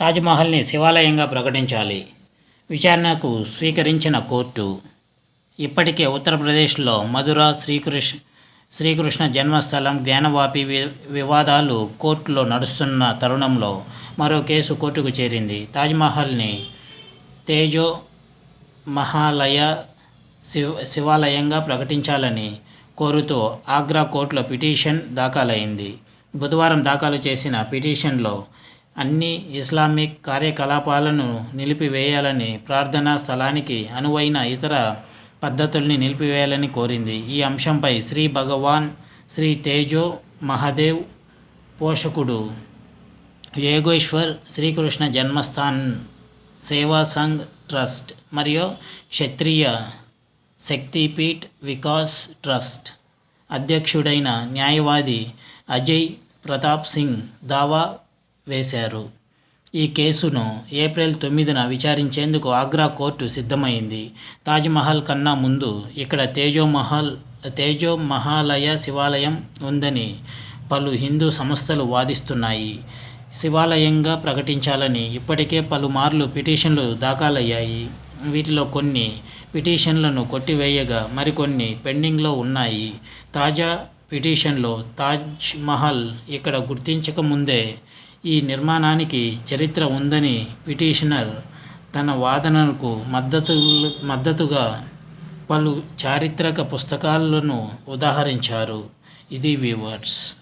తాజ్మహల్ని శివాలయంగా ప్రకటించాలి. విచారణకు స్వీకరించిన కోర్టు ఇప్పటికే ఉత్తరప్రదేశ్లో మధుర శ్రీకృష్ణ శ్రీకృష్ణ జన్మస్థలం జ్ఞానవాపి వి వివాదాలు కోర్టులో నడుస్తున్న తరుణంలో మరో కేసు కోర్టుకు చేరింది. తాజ్మహల్ని తేజో మహాలయ శివ శివాలయంగా ప్రకటించాలని కోరుతూ ఆగ్రా కోర్టులో పిటిషన్ దాఖలైంది. బుధవారం దాఖలు చేసిన పిటిషన్లో అన్ని ఇస్లామిక్ కార్యకలాపాలను నిలిపివేయాలని ప్రార్థనా స్థలానికి అనువైన ఇతర పద్ధతుల్ని నిలిపివేయాలని కోరింది. ఈ అంశంపై శ్రీ భగవాన్ శ్రీ తేజో మహాదేవ్ పోషకుడు యోగేశ్వర్ శ్రీకృష్ణ జన్మస్థాన్ సేవా సంఘ్ ట్రస్ట్ మరియు క్షత్రియ శక్తిపీఠ్ వికాస్ ట్రస్ట్ అధ్యక్షుడైన న్యాయవాది అజయ్ ప్రతాప్ సింగ్ దావా వేశారు. ఈ కేసును ఏప్రిల్ తొమ్మిదిన విచారించేందుకు ఆగ్రా కోర్టు సిద్ధమైంది. తాజ్మహల్ కన్నా ముందు ఇక్కడ తేజోమహల్ తేజో మహాలయ శివాలయం ఉందని పలు హిందూ సంస్థలు వాదిస్తున్నాయి. శివాలయంగా ప్రకటించాలని ఇప్పటికే పలుమార్లు పిటిషన్లు దాఖలయ్యాయి. వీటిలో కొన్ని పిటిషన్లను కొట్టివేయగా మరికొన్ని పెండింగ్లో ఉన్నాయి. తాజా పిటిషన్లో తాజ్ మహల్ ఇక్కడ గుర్తించక ముందే ఈ నిర్మాణానికి చరిత్ర ఉందని పిటిషనర్ తన వాదనకు మద్దతు మద్దతుగా పలు చారిత్రక పుస్తకాలను ఉదాహరించారు. ఇది వ్యూవర్స్